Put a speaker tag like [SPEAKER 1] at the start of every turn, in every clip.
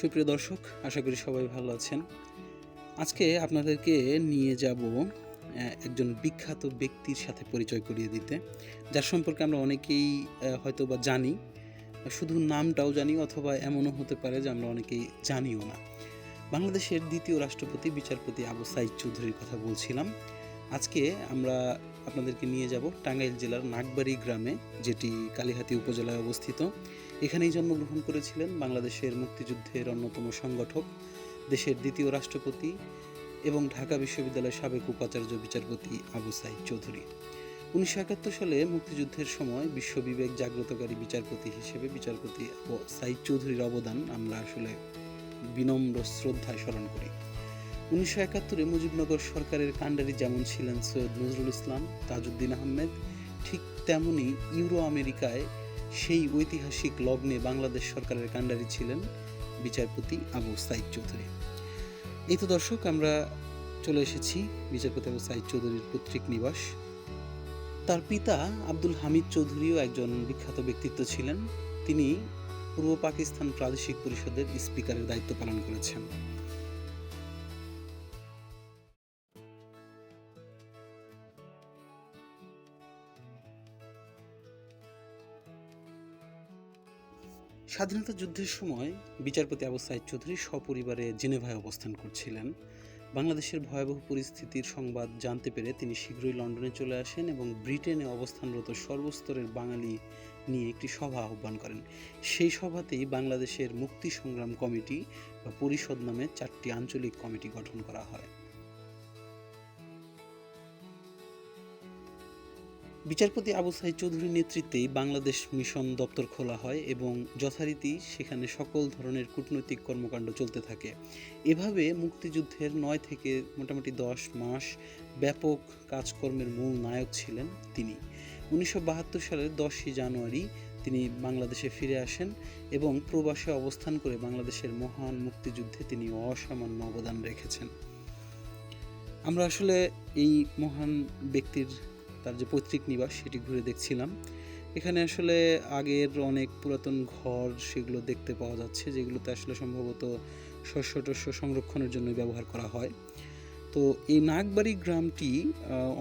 [SPEAKER 1] সুপ্রিয় দর্শক, আশা করি সবাই ভালো আছেন। আজকে আপনাদেরকে নিয়ে যাব একজন বিখ্যাত ব্যক্তির সাথে পরিচয় করিয়ে দিতে। যার সম্পর্কে আমরা অনেকেই হয়তো বা জানি। শুধু নামটাও জানি, অথবা এমনও হতে পারে যে আমরা অনেকেই জানিও না। বাংলাদেশের দ্বিতীয় রাষ্ট্রপতি, বিচারপতি আবু সাইদ চৌধুরীর কথা বলছিলাম। আজকে আমরা আপনাদেরকে নিয়ে যাব টাঙ্গাইল জেলার নাগবাড়ি গ্রামে, যেটি কালীহাতি উপজেলায় অবস্থিত। এখানেই জন্মগ্রহণ করেছিলেন বাংলাদেশের মুক্তিযুদ্ধের অন্যতম সংগঠক, দেশের দ্বিতীয় রাষ্ট্রপতি এবং ঢাকা বিশ্ববিদ্যালয়ের সাবেক উপাচার্য বিচারপতি আবু সাইদ চৌধুরী। উনিশশো একাত্তর সালে মুক্তিযুদ্ধের সময় বিশ্ব বিবেক জাগ্রতকারী বিচারপতি হিসেবে বিচারপতি আবু সাইদ চৌধুরীর অবদান আমরা আসলে বিনম্র শ্রদ্ধায় স্মরণ করি। উনিশশো একাত্তরে মুজিবনগর সরকারের কাণ্ডারি যেমন ছিলেন সৈয়দ নজরুল ইসলাম, তাজউদ্দিন আহমেদ, ঠিক তেমনি ইউরো আমেরিকায় সেই ঐতিহাসিক লগ্নে বাংলাদেশ সরকারের কাণ্ডারি ছিলেন বিচারপতি আবু সাইদ চৌধুরী। এই তো দর্শক, আমরা চলে এসেছি বিচারপতি আবু সাইদ চৌধুরীর পৈতৃক নিবাস। তার পিতা আব্দুল হামিদ চৌধুরীও একজন বিখ্যাত ব্যক্তিত্ব ছিলেন। তিনি পূর্ব পাকিস্তান প্রাদেশিক পরিষদের স্পিকারের দায়িত্ব পালন করেছেন। স্বাধীনতা যুদ্ধের সময় বিচারপতি আবু সাইদ চৌধুরী সপরিবারে জেনেভায় অবস্থান করছিলেন। বাংলাদেশের ভয়াবহ পরিস্থিতির সংবাদ জানতে পেরে তিনি শীঘ্রই লন্ডনে চলে আসেন এবং ব্রিটেনে অবস্থানরত সর্বস্তরের বাঙালি নিয়ে একটি সভা আহ্বান করেন। সেই সভাতেই বাংলাদেশের মুক্তি সংগ্রাম কমিটি বা পরিষদ নামে চারটি আঞ্চলিক কমিটি গঠন করা হয়। বিচারপতি আবু সাইদ চৌধুরীর নেতৃত্বেই বাংলাদেশ মিশন দপ্তর খোলা হয় এবং যথারীতি সেখানে সকল ধরনের কূটনৈতিক কর্মকাণ্ড চলতে থাকে। এভাবে মুক্তিযুদ্ধের নয় থেকে মোটামুটি দশ মাস ব্যাপক কাজকর্মের মূল নায়ক ছিলেন তিনি। উনিশশো বাহাত্তর সালের দশই জানুয়ারি তিনি বাংলাদেশে ফিরে আসেন এবং প্রবাসে অবস্থান করে বাংলাদেশের মহান মুক্তিযুদ্ধে তিনি অসামান্য অবদান রেখেছেন। আমরা আসলে এই মহান ব্যক্তির তার যে পৈতৃক নিবাস, সেটি ঘুরে দেখছিলাম। এখানে আসলে আগের অনেক পুরাতন ঘর সেগুলো দেখতে পাওয়া যাচ্ছে, যেগুলোতে আসলে সম্ভবত শস্য টস্য সংরক্ষণের জন্য ব্যবহার করা হয়। তো এই নাগবাড়ি গ্রামটি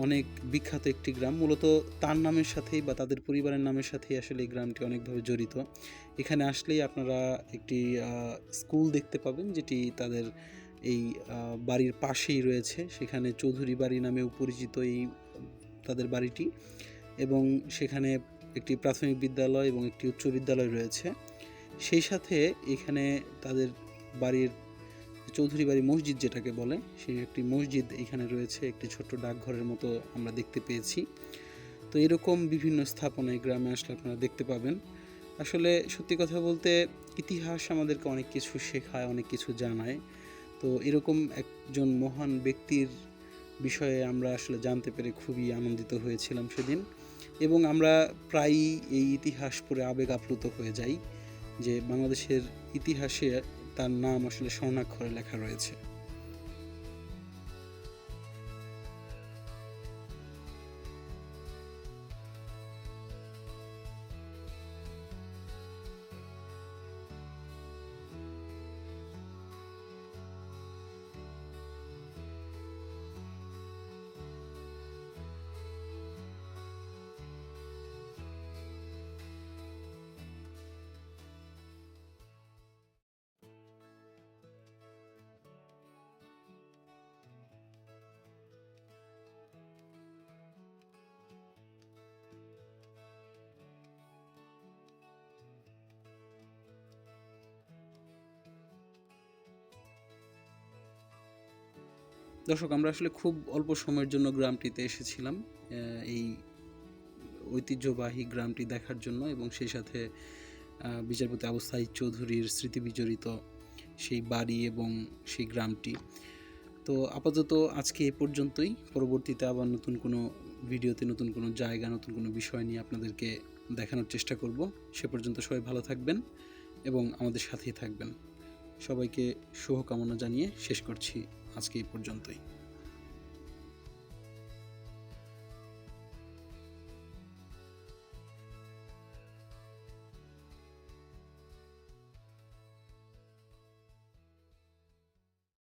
[SPEAKER 1] অনেক বিখ্যাত একটি গ্রাম। মূলত তার নামের সাথেই বা তাদের পরিবারের নামের সাথেই আসলে এই গ্রামটি অনেকভাবে জড়িত। এখানে আসলেই আপনারা একটি স্কুল দেখতে পাবেন, যেটি তাদের এই বাড়ির পাশেই রয়েছে। সেখানে চৌধুরী বাড়ি নামেও পরিচিত এই তাদের বাড়িটি এবং সেখানে একটি প্রাথমিক বিদ্যালয় এবং একটি উচ্চ বিদ্যালয় রয়েছে। সেই সাথে এখানে তাদের বাড়ির চৌধুরী বাড়ি মসজিদ যেটাকে বলে, সেই একটি মসজিদ এখানে রয়েছে, একটি ছোট্ট ডাকঘরের মতো আমরা দেখতে পেয়েছি। তো এরকম বিভিন্ন স্থাপনা এই গ্রামে আসলে আপনারা দেখতে পাবেন। আসলে সত্যি কথা বলতে ইতিহাস আমাদেরকে অনেক কিছু শেখায়, অনেক কিছু জানায়। তো এরকম একজন মহান ব্যক্তির বিষয়ে আমরা আসলে জানতে পেরে খুবই আনন্দিত হয়েছিলাম সেদিন। এবং আমরা প্রায়ই এই ইতিহাস পড়ে আবেগ আপ্লুত হয়ে যাই যে বাংলাদেশের ইতিহাসে তার নাম আসলে স্বর্ণাক্ষরে লেখা রয়েছে। দর্শক, আমরা আসলে খুব অল্প সময়ের জন্য গ্রামটিতে এসেছিলাম এই ঐতিহ্যবাহী গ্রামটি দেখার জন্য এবং সেই সাথে বিচারপতি আবু সাইদ চৌধুরীর স্মৃতি বিজড়িত সেই বাড়ি এবং সেই গ্রামটি। তো আপাতত আজকে এ পর্যন্তই। পরবর্তীতে আবার নতুন কোনো ভিডিওতে, নতুন কোনো জায়গা, নতুন কোনো বিষয় নিয়ে আপনাদেরকে দেখানোর চেষ্টা করব। সে পর্যন্ত সবাই ভালো থাকবেন এবং আমাদের সাথেই থাকবেন। সবাইকে শুভকামনা জানিয়ে শেষ করছি। আজকে এই পর্যন্তই।